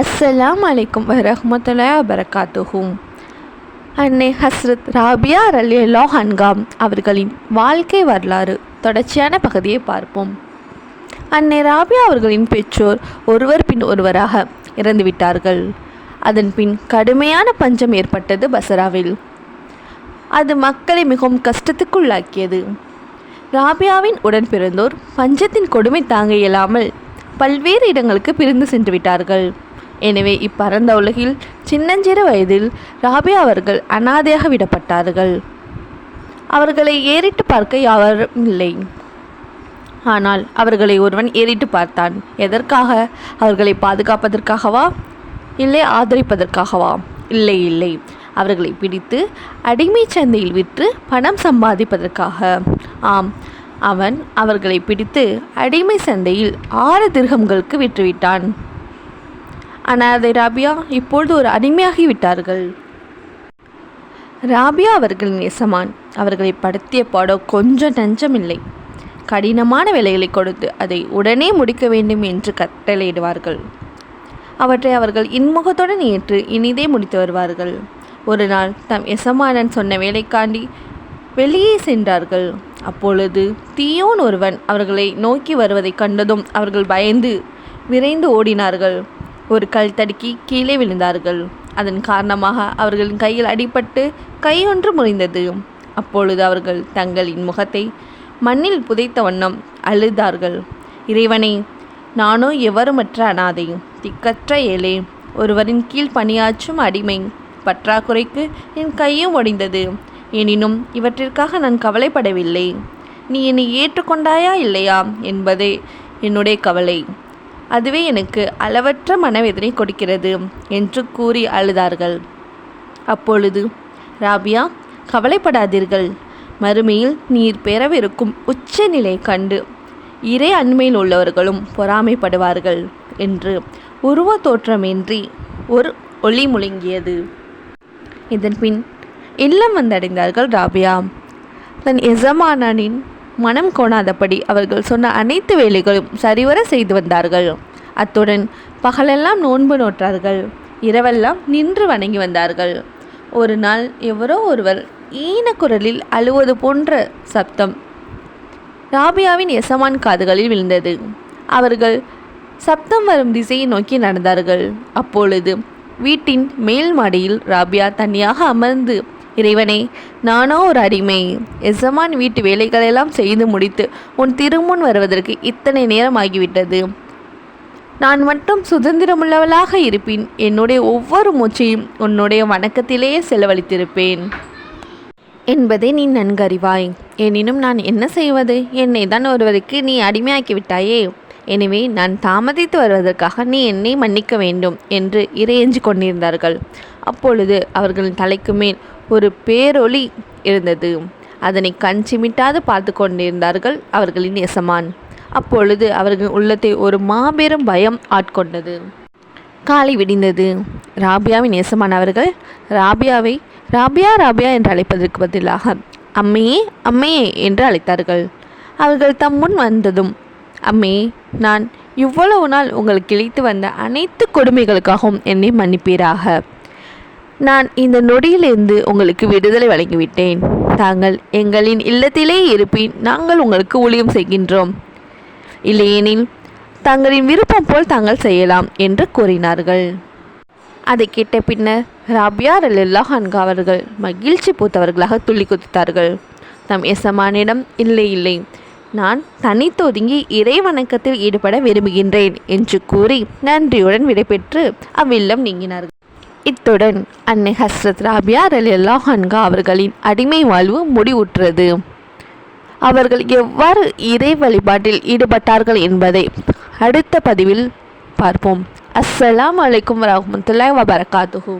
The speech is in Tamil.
அஸ்ஸலாம் அலைக்கும் வரஹமத்துல்லா வபரகாத்துஹும் அன்னை ஹஸ்ரத் ராபியா ரலியல்லா ஹன்காம் அவர்களின் வாழ்க்கை வரலாறு தொடர்ச்சியான பகுதியை பார்ப்போம். அன்னை ராபியா அவர்களின் பெற்றோர் ஒருவர் பின் ஒருவராக இறந்துவிட்டார்கள். அதன் பின் கடுமையான பஞ்சம் ஏற்பட்டது பசராவில். அது மக்களை மிகவும் கஷ்டத்துக்குள்ளாக்கியது. ராபியாவின் உடன் பிறந்தோர் பஞ்சத்தின் கொடுமை தாங்க இயலாமல் பல்வேறு இடங்களுக்கு பிரிந்து சென்று விட்டார்கள். எனவே இப்பரந்த உலகில் சின்னஞ்சிறு வயதில் ராபியா அவர்கள் அனாதையாக விடப்பட்டார்கள். அவர்களை ஏறிட்டு பார்க்க யாரும் இல்லை. ஆனால் அவர்களை ஒருவன் ஏறிட்டு பார்த்தான். எதற்காக? அவர்களை பாதுகாப்பதற்காகவா? இல்லை ஆதரிப்பதற்காகவா? இல்லை இல்லை. அவர்களை பிடித்து அடிமை சந்தையில் விற்று பணம் சம்பாதிப்பதற்காக. ஆம் அவன் அவர்களை பிடித்து அடிமை சந்தையில் ஆறு திருகங்களுக்கு விற்றுவிட்டான். அனாதை ராபியா இப்பொழுது ஒரு அடிமையாகி விட்டார்கள் ராபியா அவர்களின் எசமான் அவர்களை படுத்திய பாடம் கொஞ்சம் நஞ்சமில்லை. கடினமான வேலைகளை கொடுத்து அதை உடனே முடிக்க வேண்டும் என்று கட்டளையிடுவார்கள். அவற்றை அவர்கள் இன்முகத்துடன் ஏற்று இனிதே முடித்து வருவார்கள். ஒரு நாள் தம் எசமானன் சொன்ன வேலைக்காண்டி வெளியே சென்றார்கள். அப்பொழுது தீயோன் ஒருவன் அவர்களை நோக்கி வருவதைக் கண்டதும் அவர்கள் பயந்து விரைந்து ஓடினார்கள். ஒரு கல் தடுக்கி கீழே விழுந்தார்கள். அதன் காரணமாக அவர்களின் கையில் அடிபட்டு கையொன்று முறிந்தது. அப்பொழுது அவர்கள் தங்களின் முகத்தை மண்ணில் புதைத்த வண்ணம் அழுதார்கள். இறைவனே நானோ எவருமற்ற அனாதை திக்கற்ற ஏழை ஒருவரின் கீழ் பணியாற்றும் அடிமை பற்றாக்குறைக்கு என் கையும் ஒடிந்தது. எனினும் இவற்றிற்காக நான் கவலைப்படவில்லை. நீ என்னை ஏற்றுக்கொண்டாயா இல்லையா என்பதே என்னுடைய கவலை. அதுவே எனக்கு அளவற்ற மனவேதனை கொடுக்கிறது என்று கூறி அழுதார்கள். அப்பொழுது ராபியா கவலைப்படாதீர்கள். மறுமையில் நீர் பெறவிருக்கும் உச்சநிலை கண்டு இறை அண்மையில் உள்ளவர்களும் பொறாமைப்படுவார்கள் என்று உருவ தோற்றமின்றி ஒரு ஒளி முழங்கியது. இதன்பின் இல்லம் வந்தடைந்தார்கள் ராபியா. தன் எஜமானனின் மனம் கோணாதபடி அவர்கள் சொன்ன அனைத்து வேலைகளும் சரிவர செய்து வந்தார்கள். அத்துடன் பகலெல்லாம் நோன்பு நோற்றார்கள். இரவெல்லாம் நின்று வணங்கி வந்தார்கள். ஒரு நாள் எவரோ ஒருவர் ஈன குரலில் அழுவது போன்ற சப்தம் ராபியாவின் எசமான் காதுகளில் விழுந்தது. அவர்கள் சப்தம் வரும் திசையை நோக்கி நடந்தார்கள். அப்பொழுது வீட்டின் மேல் மாடியில் ராபியா தனியாக அமர்ந்து இறைவனே நானோ ஒரு அடிமை. எசமான் வீட்டு வேலைகளெல்லாம் செய்து முடித்து உன் திருமுன் வருவதற்கு இத்தனை நேரம் ஆகிவிட்டது. நான் மட்டும் சுதந்திரமுள்ளவளாக இருப்பேன் என்னுடைய ஒவ்வொரு மூச்சையும் உன்னுடைய வணக்கத்திலேயே செலவழித்திருப்பேன். என்பதை நீ நன்கறிவாய் எனினும் நான் என்ன செய்வது? என்னை தான் ஒருவருக்கு நீ அடிமையாக்கி விட்டாயே. எனவே நான் தாமதித்து வருவதற்காக நீ என்னை மன்னிக்க வேண்டும் என்று இறையஞ்சு கொண்டிருந்தார்கள். அப்பொழுது அவர்களின் தலைக்கு மேல் ஒரு பேரொளி இருந்தது. அதனை கண் சிமிட்டாது பார்த்து கொண்டிருந்தார்கள் அவர்களின் எசமான். அப்பொழுது அவர்கள் உள்ளத்தை ஒரு மாபெரும் பயம் ஆட்கொண்டது. காலை விடிந்தது. ராபியாவின் நேசமான அவர்கள் ராபியாவை ராபியா ராபியா என்று அழைப்பதற்கு பதிலாக அம்மையே அம்மையே என்று அழைத்தார்கள். அவர்கள் தம் முன் வந்ததும் அம்மே நான் இவ்வளவு நாள் உங்களுக்கு இழைத்து வந்த அனைத்து கொடுமைகளுக்காகவும் என்னை மன்னிப்பீராக. நான் இந்த நொடியிலிருந்து உங்களுக்கு விடுதலை வழங்கிவிட்டேன். தாங்கள் எங்களின் இல்லத்திலே இருப்பின் நாங்கள் உங்களுக்கு ஊழியம் செய்கின்றோம். இல்லையெனில் தங்களின் விருப்பம் போல் தாங்கள் செய்யலாம் என்று கூறினார்கள். அதை கேட்ட பின்னர் ராபியா ரலில்லா ஹன்கா அவர்கள் மகிழ்ச்சி பூத்தவர்களாக துள்ளி குதித்தார்கள். தம் எசமானிடம் இல்லை இல்லை. நான் தனித்து ஒதுங்கி இறை வணக்கத்தில் ஈடுபட விரும்புகின்றேன் என்று கூறி நன்றியுடன் விடைபெற்று அவ்வில்லம் நீங்கினார்கள். இத்துடன் அன்னை ஹஸ்ரத் ராபியா அலி ஹன்கா அவர்களின் அடிமை வாழ்வு முடிவுற்றது. அவர்கள் எவ்வாறு இறை வழிபாட்டில் ஈடுபட்டார்கள் என்பதை அடுத்த பதிவில் பார்ப்போம். அஸ்ஸலாம் வலைக்கம் வரமத்துல்லாய் வபரகாத்துஹூ.